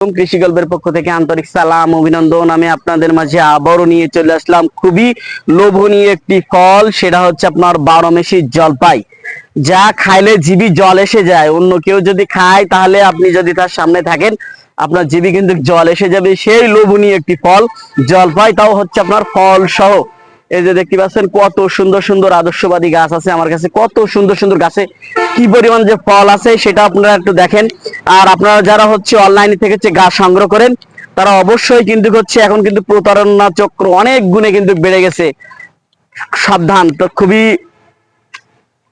কৃষি গল্পের পক্ষ থেকে আন্তরিক সালাম, অভিনন্দন। আমি আপনাদের মাঝে আবারও নিয়ে চলে আসলাম খুবই লোভনীয় একটি ফল, সেটা হচ্ছে আপনার বারো মেশি জলপাই। যা খাইলে জিবি জল এসে যায়। অন্য কেউ যদি খায়, তাহলে আপনি যদি তার সামনে থাকেন, আপনার জিবি কিন্তু জল এসে যাবে। সেই লোভনীয় একটি ফল, জলপাই, তাও হচ্ছে আপনার ফল সহ এই যে দেখতে পাচ্ছেন কত সুন্দর সুন্দর আদর্শবাদী গাছ আছে আমার কাছে, কত সুন্দর সুন্দর গাছে কি পরিমাণ যে ফল আছে সেটা আপনারা একটু দেখেন। আর আপনারা যারা হচ্ছে অনলাইন থেকে হচ্ছে গাছ সংগ্রহ করেন, তারা অবশ্যই কিন্তু হচ্ছে এখন কিন্তু প্রতারণা চক্র অনেক গুণে কিন্তু বেড়ে গেছে। সাবধান, তো খুবই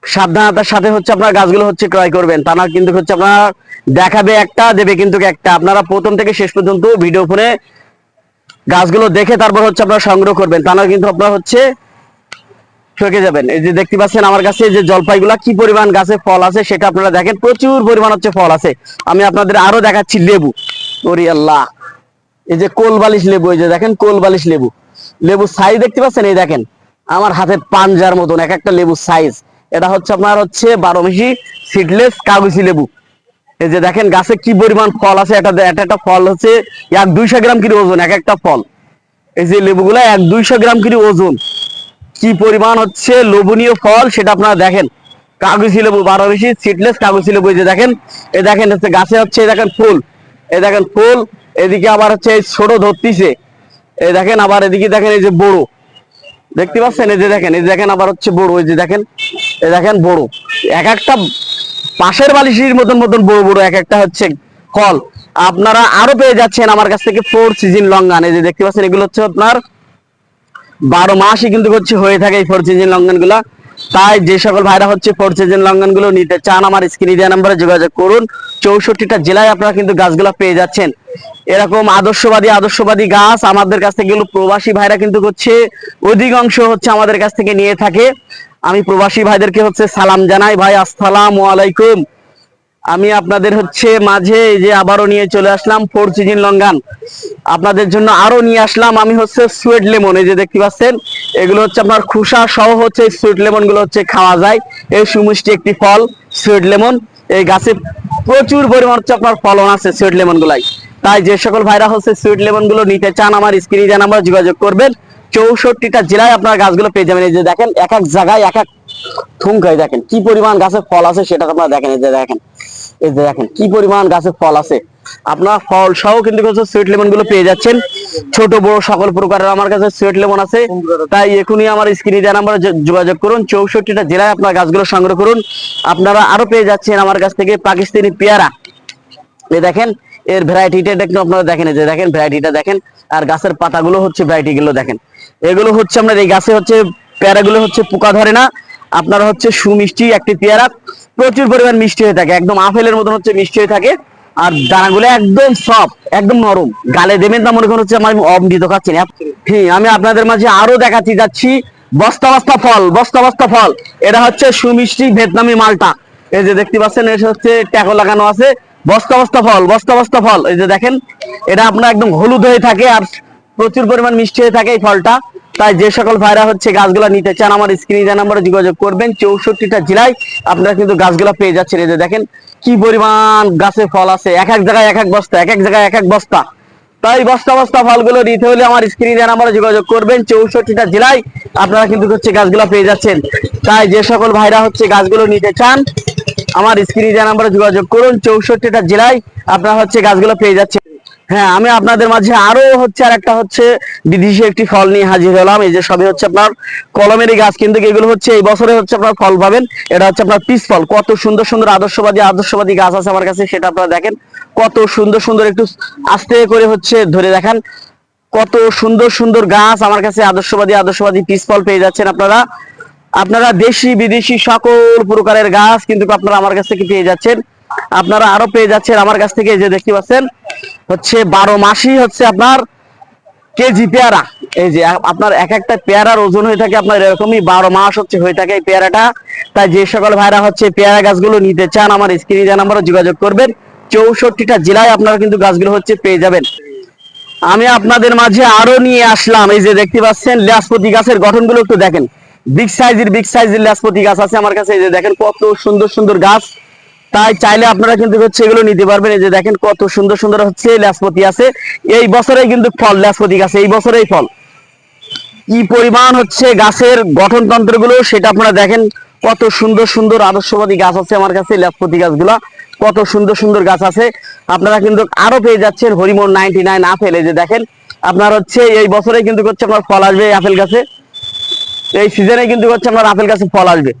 সাবধানতার সাথে হচ্ছে আপনার গাছগুলো হচ্ছে ক্রয় করবেন। তা না কিন্তু হচ্ছে আপনারা দেখাবে একটা, দেবে কিন্তু একটা। আপনারা প্রথম থেকে শেষ পর্যন্ত ভিডিও ফোনে গাছগুলো দেখে তারপর হচ্ছে আপনারা সংগ্রহ করবেন। তা না কিন্তু আপনারা হচ্ছে ঠকে যাবেন। এই যে দেখতে পাচ্ছেন আমার কাছে যে জলপাইগুলা কি পরিমাণ গাছে ফল আছে সেটা আপনারা দেখেন। প্রচুর পরিমাণ হচ্ছে ফল আছে। আমি আপনাদের আরও দেখাচ্ছি লেবু। ওরি আল্লাহ। এই যে কোল বালিশ লেবু, এই যে দেখেন কোল বালিশ লেবু। লেবু সাইজ দেখতে পাচ্ছেন? এই দেখেন। আমার হাতের পাঞ্জার মতন, এক একটা লেবু সাইজ এটা হচ্ছে আপনার হচ্ছে বারো মিশি সিডলেস কাগজি লেবু। এই যে দেখেন গাছে কি পরিমাণ ফল আছে, এটা একটা একটা ফল হচ্ছে এক দুইশো গ্রাম কিলো ওজন, এক একটা ফল। এই যে লেবুগুলা এক দুইশো গ্রাম কিলো ওজন। কি পরিমাণ হচ্ছে লোভনীয় ফল সেটা আপনারা দেখেন। কাগজি লেবু বারো বেশি সিটলেস কাগজি লেবু, এই যে দেখেন, এই দেখেন হচ্ছে গাছে হচ্ছে দেখেন ফুল। এই দেখেন ফুল, এদিকে আবার হচ্ছে ছোট ধরতিছে। এই দেখেন আবার এদিকে দেখেন এই যে বড়। দেখতে পাচ্ছেন? এই যে দেখেন, এই দেখেন আবার হচ্ছে বড়, এই যে দেখেন, এই দেখেন বড়। এক একটা পাশের বালিশির মতন মতন বড় বড় এক একটা হচ্ছে কল। আপনারা আরও পেয়ে যাচ্ছেন আমার কাছ থেকে ফোর সিজন লঙ্গান এই যে দেখতে পাচ্ছেন, এগুলো হচ্ছে আপনার বারো মাসই কিন্তু হচ্ছে হয়ে থাকে এই ফোর সিজন লঙ্গানগুলা। তাই যে সকল ভাইরা হচ্ছে ফোর সিজন লঙ্ঘনগুলো নিতে চান, আমার স্ক্রিনে দেওয়া নাম্বারে যোগাযোগ করুন। চৌষট্টিটা জেলায় আপনারা কিন্তু গাছগুলো পেয়ে যাচ্ছেন। এরকম আদর্শবাদী আদর্শবাদী গাছ আমাদের কাছ থেকে প্রবাসী ভাইরা কিন্তু হচ্ছে অধিকাংশ হচ্ছে আমাদের কাছ থেকে নিয়ে থাকে। আমি প্রবাসী ভাইদেরকে হচ্ছে সালাম জানাই। ভাই, আসসালাম আলাইকুম। আমি আপনাদের হচ্ছে মাঝে যে আবারও নিয়ে চলে আসলাম ফোর সিজন লঙ্গান আপনাদের জন্য আরও নিয়ে আসলাম। আমি হচ্ছে সুয়েট লেমন এই যে দেখতে পাচ্ছেন, এগুলো হচ্ছে আপনার খুসা সহ হচ্ছে সুয়েট লেমনগুলো হচ্ছে খাওয়া যায়। এই সুমিষ্টি একটি ফল সুয়েট লেমন এই গাছে প্রচুর পরিমাণ হচ্ছে আপনার ফলন আছে সুয়েট লেমন গুলাই। তাই যে সকল ভাইরা হচ্ছে সুইট লেমনগুলো নিতে চান, আমার স্ক্রিনে দেন আমরা যোগাযোগ করবেন, চৌষট্টিটা জেলায় আপনার গাছগুলো পেয়ে যাবেন। এই যে দেখেন, এক এক জায়গায় এক এক থুমকায় দেখেন, কি পরিমাণ গাছে ফল আছে সেটা আপনারা দেখেন, এই যে দেখেন, এই যে দেখেন, কি পরিমাণ গাছে ফল আছে। আপনার ফল সহ কিন্তু সুইট লেমনগুলো পেয়ে যাচ্ছেন। ছোট, বড় সকল প্রকারের আমার কাছে সুইট লেমন আছে। তাই এখনই আমার স্ক্রিনে দেওয়া নাম্বারে যোগাযোগ করুন, চৌষট্টিটা জেলায় আপনার গাছগুলো সংগ্রহ করুন। আপনারা আরও পেয়ে যাচ্ছেন আমার কাছ থেকে পাকিস্তানি পেয়ারা। এই দেখেন, এর ভ্যারাইটিটা একটু আপনারা দেখেন যে দেখেন ভ্যারাইটিটা দেখেন, আর গাছের পাতাগুলো হচ্ছে ভ্যারাইটি গুলো দেখেন। এগুলো হচ্ছে আপনার, এই গাছে হচ্ছে, পেয়ারাগুলো হচ্ছে পোকা ধরে না। আপনার হচ্ছে সুমিষ্টি একটি পেয়ারা। প্রচুর পরিমাণ মিষ্টি হয়ে থাকে। একদম আপেলের মতন হচ্ছে মিষ্টি হয়ে থাকে। আর দানাগুলো একদম সফট একদম নরম। গালে দেবেন তা মনে করেন হচ্ছে আমার অমৃত খাচ্ছি না হ্যাঁ আমি আপনাদের মাঝে আরও দেখাচ্ছি যাচ্ছি। বস্তা বস্তা ফল, বস্তা বস্তা ফল। এটা হচ্ছে সুমিষ্টি ভিয়েতনামি মালটা। এই যে দেখতে পাচ্ছেন, এটা হচ্ছে ট্যাকো লাগানো আছে। বস্তা বস্তা ফল, বস্তা বস্তা ফল। এই যে দেখেন, এটা আপনার একদম হলুদ হয়ে থাকে আর প্রচুর পরিমাণ মিষ্টি হয়ে থাকে এই ফলটা। তাই যে সকল ভাইরা হচ্ছে গাছগুলা নিতে চান, আমার স্ক্রিনে নাম্বারে যোগাযোগ করবেন, চৌষট্টিটা জেলায় আপনারা কিন্তু গাছগুলা পেয়ে যাচ্ছেন। এই যে দেখেন, কি পরিমাণ গাছে ফল আছে, এক এক জায়গায় এক এক বস্তা, এক এক জায়গায় এক এক বস্তা। তাই বস্তা বস্তা ফলগুলো নিতে হলে আমার স্ক্রিনে নাম্বারে যোগাযোগ করবেন, চৌষট্টিটা জেলায় আপনারা কিন্তু হচ্ছে গাছগুলা পেয়ে যাচ্ছেন। তাই যে সকল ভাইরা হচ্ছে গাছগুলো নিতে চান, আমার স্ক্রিনে নাম্বারে যোগাযোগ করুন, চৌষট্টিটা জেলায় আপনারা হচ্ছে গাছগুলো পেয়ে যাচ্ছেন। হ্যাঁ আমি আপনাদের মাঝে আরও হচ্ছে আর একটা হচ্ছে বিদেশি একটি ফল নিয়ে হাজির হলাম। এই যে সবই হচ্ছে আপনার কলমেরই গাছ, কিন্তু এগুলো হচ্ছে এই বছরে হচ্ছে আপনার ফল পাবেন। এটা হচ্ছে আপনার পিস ফল। কত সুন্দর সুন্দর আদর্শবাদী আদর্শবাদী গাছ আছে আমার কাছে, সেটা আপনারা দেখেন। কত সুন্দর সুন্দর একটু আস্তে করে হচ্ছে ধরে দেখান। কত সুন্দর সুন্দর গাছ আমার কাছে আদর্শবাদী আদর্শবাদী পিস ফল পেয়ে যাচ্ছেন আপনারা। আপনারা দেশি বিদেশি সকল প্রকারের গাছ কিন্তু আপনারা আমার কাছ থেকে পেয়ে যাচ্ছেন। আপনারা আরও পেয়ে যাচ্ছেন আমার কাছ থেকে যে দেখতে পাচ্ছেন, হচ্ছে বারো মাসই হচ্ছে আপনার কেজি পেয়ারা। এই যে আপনার এক একটা পেয়ারার ওজন হয়ে থাকে আপনার এরকমই বারো মাস হচ্ছে হয়ে থাকে এই পেয়ারাটা। তাই যে সকল ভাইরা হচ্ছে পেয়ারা গাছগুলো নিতে চান, আমার স্ক্রিনে নাম্বারে যোগাযোগ করবেন, চৌষট্টিটা জেলায় আপনারা কিন্তু গাছগুলো হচ্ছে পেয়ে যাবেন। আমি আপনাদের মাঝে আরও নিয়ে আসলাম, এই যে দেখতে পাচ্ছেন, ল্যাসপতি গাছের গঠনগুলো একটু দেখেন। বিগ সাইজের বিগ সাইজের ল্যাসপতি গাছ আছে আমার কাছে, এই যে দেখেন কত সুন্দর সুন্দর গাছ। তাই চাইলে আপনারা কিন্তু হচ্ছে এগুলো নিতে পারবেন। এই যে দেখেন কত সুন্দর সুন্দর হচ্ছে ল্যাসপতি আছে। এই বছরেই কিন্তু ফল, ল্যাসপতি গাছে, এই বছরেই ফল। কি পরিমাণ হচ্ছে গাছের গঠনতন্ত্রগুলো সেটা আপনারা দেখেন। কত সুন্দর সুন্দর আদর্শবাদী গাছ আছে আমার কাছে, ল্যাসপতি গাছগুলা। কত সুন্দর সুন্দর গাছ আছে। আপনারা কিন্তু আরও পেয়ে যাচ্ছেন হরিমোন নাইনটি নাইন আপেল। এই যে দেখেন, আপনার হচ্ছে এই বছরে কিন্তু হচ্ছে আপনার ফল আসবে আপেল গাছে। এই সিজনে কিন্তু হচ্ছে আপনার আপেল গাছে ফল আসবে।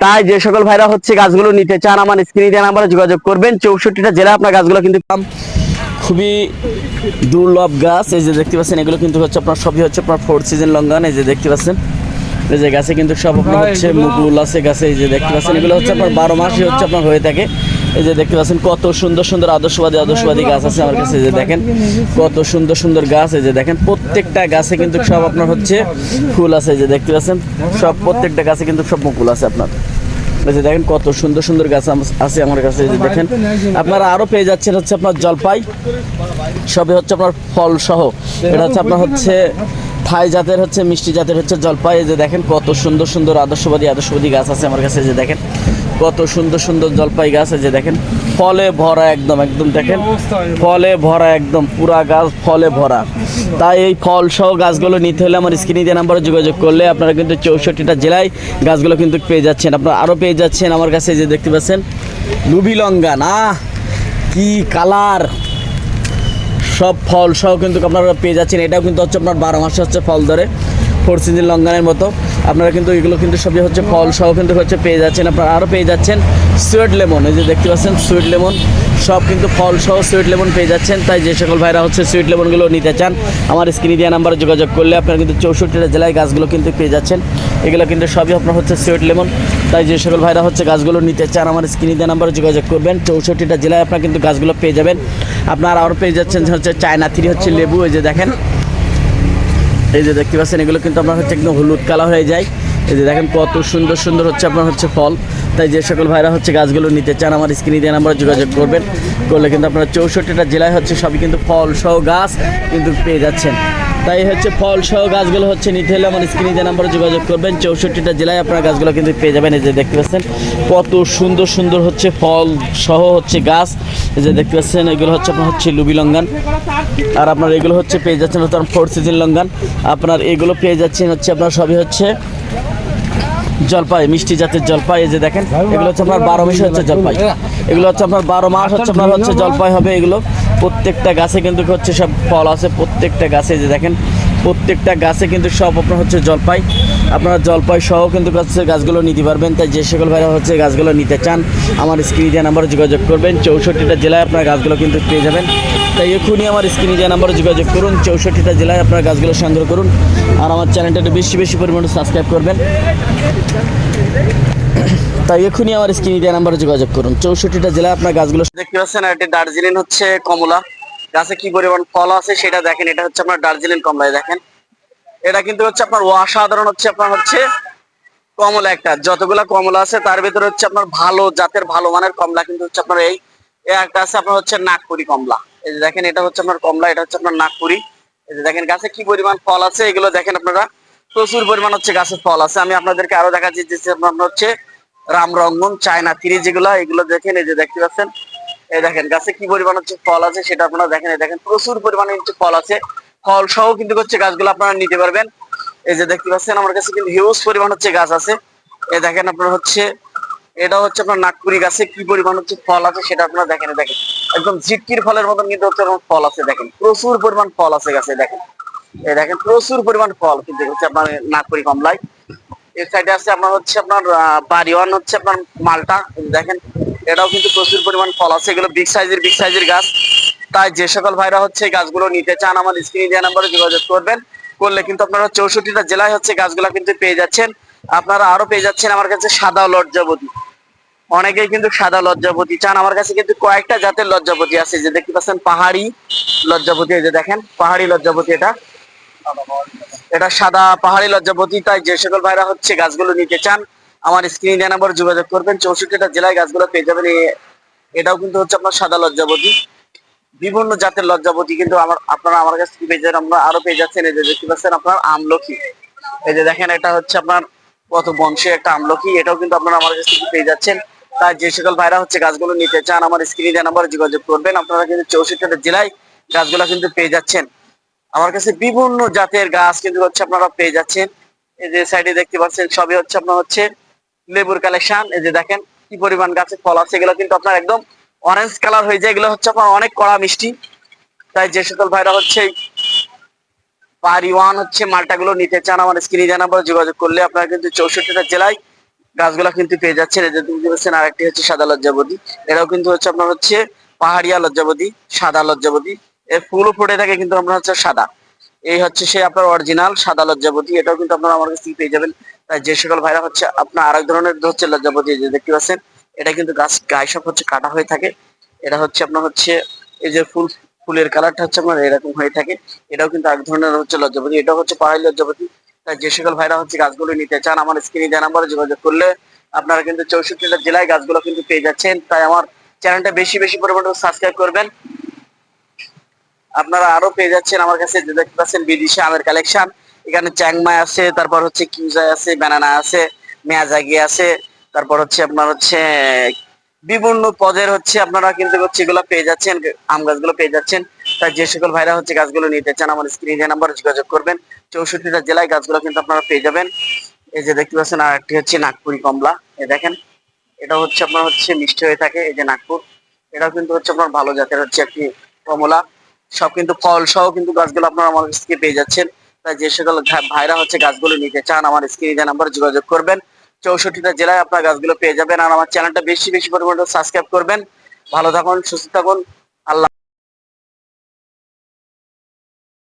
তাই যে সকল ভাইরা হচ্ছে গাছগুলো নিতে চান আমার স্ক্রিনে দেওয়া নাম্বারে যোগাযোগ করবেন। চৌষট্টিটা জেলা আপনার গাছগুলো কিন্তু খুবই দুর্লভ গাছ। এই যে দেখতে পাচ্ছেন এগুলো কিন্তু হচ্ছে আপনার সবই হচ্ছে আপনার ফোর সিজন লঙ্গান এই যে দেখতে পাচ্ছেন এই যে গাছে কিন্তু সব আপনার হচ্ছে মুকুল আছে গাছে এই যে দেখতে পাচ্ছেন এগুলো হচ্ছে আপনার বারো মাসই হচ্ছে আপনার হয়ে থাকে। এই যে দেখতে পাচ্ছেন কত সুন্দর সুন্দর আদর্শবাদী আদর্শবাদী গাছ আছে আমার কাছে যে দেখেন, কত সুন্দর সুন্দর গাছ, এই যে দেখেন, প্রত্যেকটা গাছে কিন্তু সব আপনার হচ্ছে ফুল আছে যে দেখতে পাচ্ছেন, সব প্রত্যেকটা গাছে কিন্তু সব মুকুল আছে আপনার। এই যে দেখেন, কত সুন্দর সুন্দর গাছ আছে আমার কাছে, এই যে দেখেন, আপনারা আরও পেয়ে যাচ্ছেন হচ্ছে আপনার জলপাই সবই হচ্ছে আপনার ফল সহ, এটা হচ্ছে আপনার হচ্ছে থাই জাতের হচ্ছে, মিষ্টি জাতের হচ্ছে জলপাই, এই যে দেখেন, কত সুন্দর সুন্দর আদর্শবাদী আদর্শবাদী গাছ আছে আমার কাছে যে দেখেন কত সুন্দর সুন্দর জলপাই গাছ আছে যে দেখেন ফলে ভরা একদম একদম দেখেন ফলে ভরা একদম পুরা গাছ ফলে ভরা। তাই এই ফল সহ গাছগুলো নিতে হলে আমার স্ক্রিনে দিয়ে নাম্বারে যোগাযোগ করলে আপনারা কিন্তু চৌষট্টিটা জেলায় গাছগুলো কিন্তু পেয়ে যাচ্ছেন। আপনারা আরও পেয়ে যাচ্ছেন আমার কাছে যে দেখতে পাচ্ছেন লুবি লঙ্গা না কি কালার। সব ফল সহ কিন্তু আপনারা পেয়ে যাচ্ছেন। এটাও কিন্তু হচ্ছে আপনার বারো মাসে হচ্ছে ফল ধরে। ফোর সিজন লঙ্গানের মতো। আপনারা কিন্তু এগুলো কিন্তু সবই হচ্ছে ফল সহ কিন্তু হচ্ছে পেয়ে যাচ্ছেন, আপনারা আরও পেয়ে যাচ্ছেন সুইট লেমন। এই যে দেখতে পাচ্ছেন সুইট লেমন, সব কিন্তু ফল সহ সুইট লেমন পেয়ে যাচ্ছেন। তাই যে সকল ভাইরা হচ্ছে সুইট লেমনগুলো নিতে চান, আমার স্ক্রিনে দেওয়া নাম্বারে যোগাযোগ করলে আপনারা কিন্তু চৌষট্টিটা জেলায় গাছগুলো কিন্তু পেয়ে যাচ্ছেন। এগুলো কিন্তু সবই আপনার হচ্ছে সুইট লেমন। তাই যে সকল ভাইরা হচ্ছে গাছগুলো নিতে চান, আমার স্ক্রিনে দেওয়া নাম্বারে যোগাযোগ করবেন। চৌষট্টিটা জেলায় আপনারা কিন্তু গাছগুলো পেয়ে যাবেন। আপনারা আরও পেয়ে যাচ্ছেন হচ্ছে চায়না থ্রি হচ্ছে লেবু, এই যে দেখেন। এই যে দেখতে পাচ্ছেন, এগুলো কিন্তু আপনার হচ্ছে একদম হলুদ কালার হয়ে যায়। এই যে দেখেন কত সুন্দর সুন্দর হচ্ছে আপনার হচ্ছে ফল। তাই যে সকল ভাইরা হচ্ছে গাছগুলো নিতে চান, আমার স্ক্রিনে দিয়ে নাম্বারে যোগাযোগ করবেন। করলে কিন্তু আপনারা চৌষট্টিটা জেলায় হচ্ছে সবই কিন্তু ফল সহ গাছ কিন্তু পেয়ে যাচ্ছেন। তাই হচ্ছে ফল সহ গাছগুলো হচ্ছে নিতে হলে আমার স্ক্রিনে যে নাম্বারে যোগাযোগ করবেন, চৌষট্টিটা জেলায় আপনার গাছগুলো কিন্তু পেয়ে যাবেন। এই যে দেখতে পাচ্ছেন, কত সুন্দর সুন্দর হচ্ছে ফল সহ হচ্ছে গাছ। এই যে দেখতে পাচ্ছেন, এগুলো হচ্ছে আপনার হচ্ছে লুবি লঙ্গান। আর আপনার এগুলো হচ্ছে পেয়ে যাচ্ছেন হচ্ছে ফোর সিজন লঙ্গান। আপনার এগুলো পেয়ে যাচ্ছেন হচ্ছে আপনার সবই হচ্ছে জলপাই, মিষ্টি জাতের জলপাই, এই যে দেখেন, এগুলো হচ্ছে আপনার বারো মাসে হচ্ছে জলপাই। এগুলো হচ্ছে আপনার বারো মাস হচ্ছে আপনার হচ্ছে জলপাই হবে এগুলো। প্রত্যেকটা গাছে কিন্তু হচ্ছে সব ফল আছে, প্রত্যেকটা গাছে যে দেখেন, প্রত্যেকটা গাছে কিন্তু সব আপনার হচ্ছে জলপাই। আপনারা জলপাই সহ কিন্তু হচ্ছে গাছগুলো নিতে পারবেন, তাই যে সকল ভাইরা হচ্ছে গাছগুলো নিতে চান, আমার স্ক্রিনে দেওয়া নাম্বারে যোগাযোগ করবেন। চৌষট্টিটা জেলায় আপনার গাছগুলো কিন্তু পেয়ে যাবেন। তাই এখনই আমার স্ক্রিনে দেওয়া নাম্বারে যোগাযোগ করুন, চৌষট্টিটা জেলায় আপনার গাছগুলো সংগ্রহ করুন আর আমার চ্যানেলটা একটু বেশি বেশি পরিমাণে সাবস্ক্রাইব করবেন। তাই এখনই আমার স্ক্রিনে দেওয়া নাম্বারে যোগাযোগ করুন, চৌষট্টিটা জেলায় আপনার গাছগুলো দেখতে পাচ্ছেন, আর এটি দার্জিলিং হচ্ছে কমলা। গাছে কি পরিমাণ ফল আছে সেটা দেখেন, এটা হচ্ছে আপনার দার্জিলিং কমলায় দেখেন। এটা কিন্তু হচ্ছে আপনার অসাধারণ হচ্ছে, আপনার হচ্ছে কমলা একটা। যতগুলা কমলা আছে, তার ভিতরে হচ্ছে আপনার ভালো, জাতের ভালো মানের কমলা কিন্তু হচ্ছে আপনার এই একটা আছে, আপনার হচ্ছে নাগপুরি কমলা। এই যে দেখেন, এটা হচ্ছে আপনার কমলা, এটা হচ্ছে আপনার নাগপুরি। দেখেন, গাছে কি পরিমাণ ফল আছে? এগুলো দেখেন আপনারা। প্রচুর পরিমাণ হচ্ছে গাছের ফল আছে। আমি আপনাদেরকে আরও দেখাচ্ছি যে আপনার হচ্ছে রামরঙ্গন, চায়না তিরি যেগুলো, এগুলো দেখেন, এই যে দেখতে পাচ্ছেন। এই দেখেন, গাছে কি পরিমাণ হচ্ছে ফল আছে সেটা আপনারা দেখেন। দেখেন, প্রচুর পরিমাণে হচ্ছে ফল আছে। ফল সহ কিন্তু হচ্ছে গাছগুলো আপনারা নিতে পারবেন। এই যে দেখতে পাচ্ছেন, আমার কাছে কিন্তু হিউজ পরিমাণ হচ্ছে গাছ আছে। এই দেখেন, আপনার হচ্ছে, এটা হচ্ছে আপনার নাগপুরি গাছে কি পরিমাণ হচ্ছে ফল আছে সেটা আপনারা দেখেন দেখেন। একদম ঝিটকির ফলের মতন কিন্তু হচ্ছে ফল আছে, দেখেন। প্রচুর পরিমাণ ফল আছে গাছে, দেখেন। এই দেখেন, প্রচুর পরিমাণ ফল কিন্তু হচ্ছে আপনার নাগপুরি কমলায়। এর সাইডে আছে আপনার হচ্ছে আপনার বাড়িওয়ান হচ্ছে আপনার মালটা, দেখেন। এটাও কিন্তু প্রচুর পরিমাণ ফল আছে, এগুলো বিগ সাইজের বিগ সাইজের গাছ। তাই যে সকল ভাইরা হচ্ছে গাছগুলো নিতে চান আমার স্ক্রিনে দেওয়া নাম্বারে যোগাযোগ করবেন। করলে কিন্তু আপনারা চৌষট্টিটা জেলায় হচ্ছে গাছগুলো কিন্তু পেয়ে যাচ্ছেন। আপনারা আরও পেয়ে যাচ্ছেন আমার কাছে সাদা লজ্জাবতী। অনেকেই কিন্তু সাদা লজ্জাপতি চান। আমার কাছে কিন্তু কয়েকটা জাতের লজ্জাপতি আছে। যে দেখতে পাচ্ছেন পাহাড়ি লজ্জাপতি এই যে দেখেন, পাহাড়ি লজ্জাপতি এটা। এটা সাদা পাহাড়ি লজ্জাপতি তাই যে সকল ভাইরা হচ্ছে গাছগুলো নিতে চান, আমার স্ক্রিনে দেওয়া নাম্বার যোগাযোগ করবেন। চৌষট্টিটা জেলায় গাছগুলো পেয়ে যাবেন। এটাও কিন্তু হচ্ছে আপনার সাদা লজ্জাপতি বিভিন্ন জাতের লজ্জাপতি কিন্তু আমার, আপনারা আমার কাছ থেকে পেয়ে যাবেন। আমরা আরও পেয়ে যাচ্ছেন। এই যে দেখতে পাচ্ছেন আপনার আমলকি। এই যে দেখেন, এটা হচ্ছে আপনার কত বংশে একটা আমলকি। এটাও কিন্তু আপনারা আমার কাছ থেকে পেয়ে যাচ্ছেন। তাই যে সকল ভাইরা হচ্ছে গাছগুলো নিতে চান, আমার স্ক্রিনে নাম্বারে যোগাযোগ করবেন। আপনারা কিন্তু চৌষট্টিটা জেলায় গাছগুলো কিন্তু পেয়ে যাচ্ছেন। আমার কাছে বিভিন্ন জাতের গাছ কিন্তু হচ্ছে আপনারা পেয়ে যাচ্ছেন। এই যে সাইডে দেখতে পাচ্ছেন, সবই হচ্ছে আপনার হচ্ছে লেবুর কালেকশন এই যে দেখেন, কি পরিমাণ গাছে ফল আছে, এগুলো কিন্তু আপনার একদম অরেঞ্জ কালার হয়ে যায়। এগুলো হচ্ছে আপনার অনেক কড়া মিষ্টি। তাই যে সকল ভাইরা হচ্ছে পারি ওয়ান হচ্ছে মালটাগুলো নিতে চান, আমার স্ক্রিনে জানাবার যোগাযোগ করলে আপনারা কিন্তু চৌষট্টিটা জেলায় গাছগুলো কিন্তু পেয়ে যাচ্ছেন। এই যে দেখতে পাচ্ছেন আরেকটি হচ্ছে সাদা লজ্জাবতী। এটাও কিন্তু হচ্ছে আপনার হচ্ছে পাহাড়িয়া লজ্জাবতী, সাদা লজ্জাবতী। এর ফুলও ফুটে থাকে, কিন্তু আপনার হচ্ছে সাদা। এই হচ্ছে সে আপনার অরিজিনাল সাদা লজ্জাবতী। এটাও কিন্তু আপনারা আমার কাছ থেকে পেয়ে যাবেন। তাই যে সকল ভাইরা হচ্ছে আপনার আরেক ধরনের হচ্ছে লজ্জাবতী এই যে দেখতে পাচ্ছেন, এটা কিন্তু গাছ গায়ে সব হচ্ছে কাটা হয়ে থাকে। এটা হচ্ছে আপনার হচ্ছে এই যে ফুল, ফুলের কালারটা হচ্ছে আপনার এরকম হয়ে থাকে। এটাও কিন্তু এক ধরনের হচ্ছে লজ্জাপতি এটাও হচ্ছে পাহাড়ি লজ্জাপতি যে সকল ভাইরা হচ্ছে গাছগুলো নিতে চান, আমার স্ক্রিনে দেওয়া নাম্বারে যোগাযোগ করলে আপনারা কিন্তু চৌষট্টিটা জেলায় গাছগুলো কিন্তু পেয়ে যাচ্ছেন। তাই আমার চ্যানেলটা বেশি বেশি পরিমাণে সাবস্ক্রাইব করবেন। আপনারা আরও পেয়ে যাচ্ছেন আমার কাছে, যে দেখতে পাচ্ছেন বিদেশি আমের কালেকশন এখানে চ্যাংমাই আছে, তারপর হচ্ছে কিউজাই আছে, ব্যানানা আছে, মেয়াজাগি আছে, তারপর হচ্ছে আপনার হচ্ছে বিভিন্ন পদের হচ্ছে আপনারা কিন্তু হচ্ছে এগুলো পেয়ে যাচ্ছেন, আম গাছগুলো পেয়ে যাচ্ছেন। তাই যে সকল ভাইরা হচ্ছে গাছগুলো নিতে চান, আমার স্ক্রিনে নাম্বার যোগাযোগ করবেন। চৌষট্টিটা জেলায় গাছগুলো কিন্তু আপনারা পেয়ে যাবেন। এই যে দেখতে পাচ্ছেন, আর একটি হচ্ছে নাগপুরি কমলা। এই দেখেন, এটা হচ্ছে আপনার হচ্ছে মিষ্টি হয়ে থাকে, এই যে নাগপুর। এটাও কিন্তু হচ্ছে আপনার ভালো জাতের হচ্ছে একটি কমলা। সব কিন্তু ফল সহ কিন্তু গাছগুলো আপনারা আমার কাছ থেকে পেয়ে যাচ্ছেন। তাই যে সকল ভাইরা হচ্ছে গাছগুলো নিতে চান, আমার স্ক্রিনে নাম্বার যোগাযোগ করবেন। চৌষট্টিটা জেলায় আপনার গাছগুলো পেয়ে যাবেন। আর আমার চ্যানেলটা বেশি বেশি পরিমাণে সাবস্ক্রাইব করবেন। ভালো থাকুন, সুস্থ থাকুন।